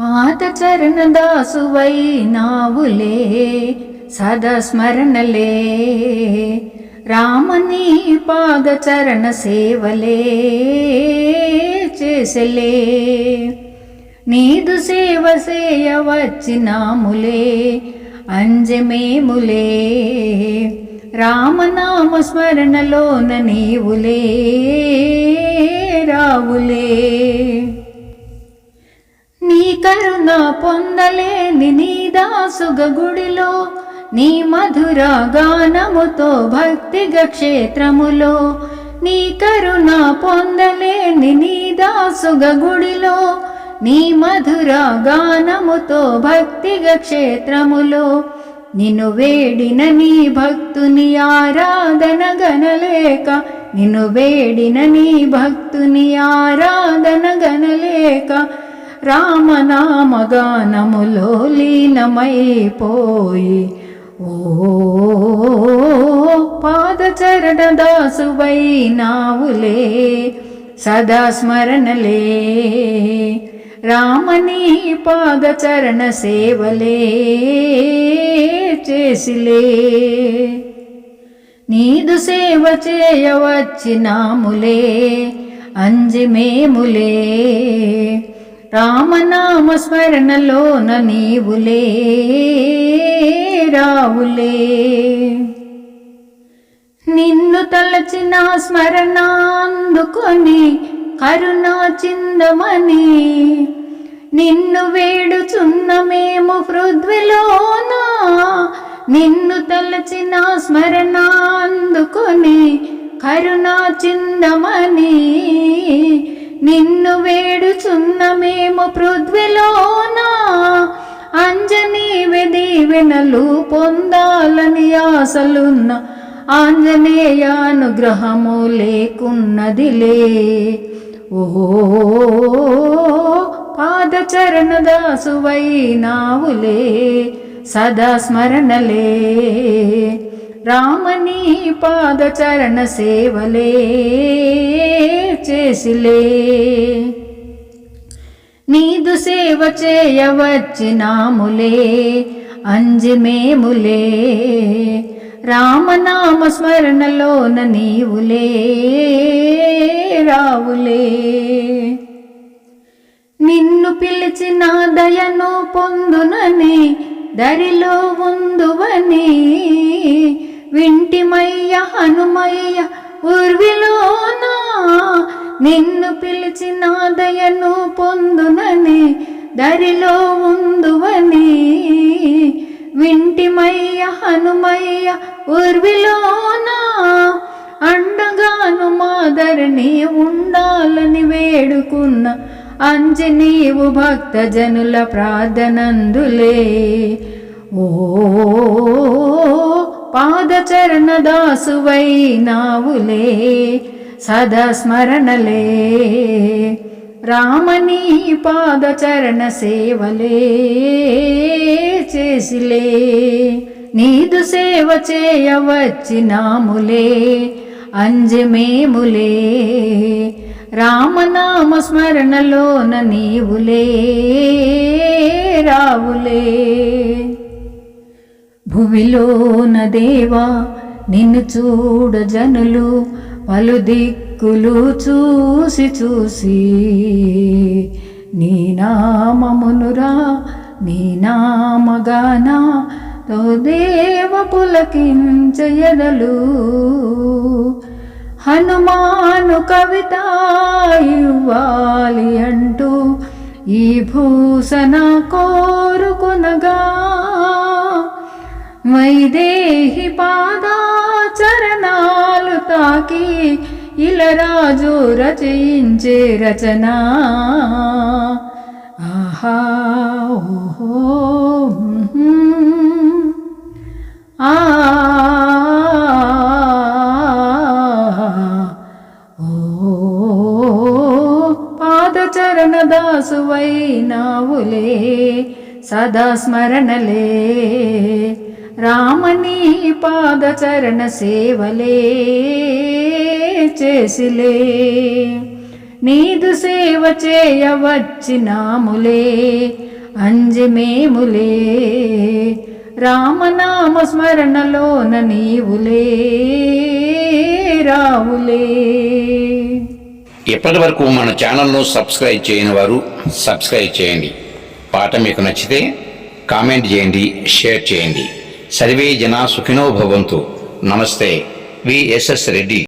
పాత చరణ దాసువై నావులే సదా స్మరణలే రామని పాద చరణ సేవలే చేసలే. నీదు సేవ సేయ వచ్చినాములే అంజమేములే. రామనామ స్మరణలోన నీవులే రావులే. కరుణ పొందలేని నీ దాసుగ గుడిలో నీ మధుర గానముతో భక్తిగ క్షేత్రములో నీ కరుణ పొందలేని నీ దాసుగ గుడిలో నీ మధుర గానముతో భక్తిగ క్షేత్రములో నిన్ను వేడిన నీ భక్తుని ఆరాధన గనలేక నిన్ను వేడిన నీ భక్తుని ఆరాధన గనలేక రామనామగానములో లీనమైపోయి ఓ పాదచరణ దాసువై నావులే సదా స్మరణలే రామని పాదచరణ సేవలే చేసిలే. నీదు సేవ చేయవచ్చినాములే అంజిమేములే. రామనామ స్మరణలోన నీవులే రావులే. నిన్ను తలచిన స్మరణ అందుకొని కరుణా చిందమని నిన్ను వేడుచున్న మేము పృథ్వీలోనా నిన్ను తలచిన స్మరణ అందుకొని కరుణా చిందమని నిన్ను వేడుచున్న మేము పృథ్వీలోన. అంజనీవి దీవెనలు పొందాలని ఆశలున్న ఆంజనేయానుగ్రహము లేకున్నదిలే. ఓ పాదచరణ దాసువై నావులే సదా స్మరణలే. రామని పాదచరణ సేవలే చేసిలే. నీదు సేవ చేయవచ్చినాములే అంజమేములే. రామనామ స్మరణలోన నీవులే రావులే. నిన్ను పిలిచిన దయను పొందునని దరిలో ఉందువని వింటిమయ్య హనుమయ్య ఉర్విలోనా నిన్ను పిలిచిన దయను పొందునని దరిలో ఉందువని. వింటిమయ్య హనుమయ్య ఉర్విలోనా అండగాను మాదరిని ఉండాలని వేడుకున్న అంజనీవు భక్త జనుల ప్రార్థనందులే. ఓ పాదచరణ దాసువై నావులే సదా స్మరణలే. రామని పాదచరణ సేవలే చేసిలే నీదు సేవ చేయవచ్చినాములే అంజమేములే. రామనామ స్మరణలోన నీవులే రావులే. భూమిలోన దేవా నిన్ను చూడ జనులు పలు దిక్కులు చూసి చూసి. నీ నామమునురా నీ నామగానా తో దేవ పులకించయదలు హనుమాను కవిత ఇవ్వాలి అంటూ ఈ భూషణ కోరుకునగా వైదేహి పాదాచరణాలు తాకి ఇలరాజు రచయించే రచన. ఆహా ఓహో ఆ పాదచరణ దాసువై నావులే సదా స్మరణలే. రామని పాదచరణ సేవలే చేసిలే. నీదు సేవ చేయవచ్చినాములే అంజమేములే. రామనామ స్మరణలోన నీవులే రావులే. ఇప్పటి వరకు మన ఛానల్ను సబ్స్క్రైబ్ చేయని వారు సబ్స్క్రైబ్ చేయండి. పాట మీకు నచ్చితే కామెంట్ చేయండి షేర్ చేయండి. సర్వే జనా సుఖినో భవంతు. నమస్తే. విఎస్ఎస్ రెడ్డి.